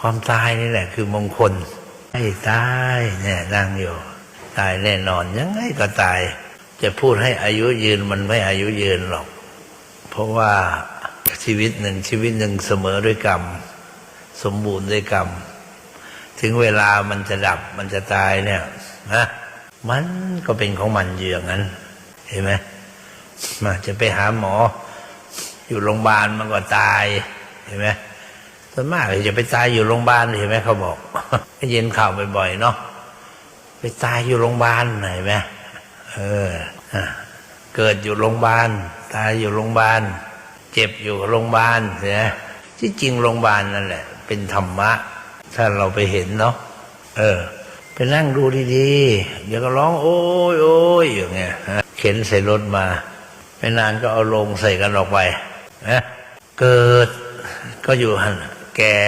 ความตายนี่แหละ คือมงคลให้ตายเนี่ยนั่งอยู่ ตายแน่นอนยังไงก็ตาย จะพูดให้อายุยืนมันไม่อายุยืนหรอก เพราะว่าชีวิตหนึ่งชีวิตหนึ่งเสมอด้วยกรรม สมบูรณ์ด้วยกรรม ถึงเวลามันจะดับมันจะตายเนี่ยนะมันก็เป็นของมันอยู่อย่างนั้น เห็นไหมมาจะไปหาหมอ อยู่โรงพยาบาลมันก็ตาย เห็นไหม ส่วนมากเลยจะไปตายอยู่โรงพยาบาลเห็นไหมเขาบอกได้ยินข่าวบ่อยๆเนาะไปตายอยู่โรงพยาบาลเห็นไหมเออเกิดอยู่โรงพยาบาลตายอยู่โรงพยาบาลเจ็บอยู่โรงพยาบาลเนไหมที่จริงโรงพยาบาลนั่นแหละ เป็นธรรมะ ถ้าเราไปเห็นเนาะเออ ไปนั่งดูดีๆ เดี๋ยวก็ร้องโอ้ยโอ้ยอย่างเงี้ยเข็นใส่รถมา ไม่นานก็เอาลงใส่กันออกไปนะเกิดก็อยู่หัน แก่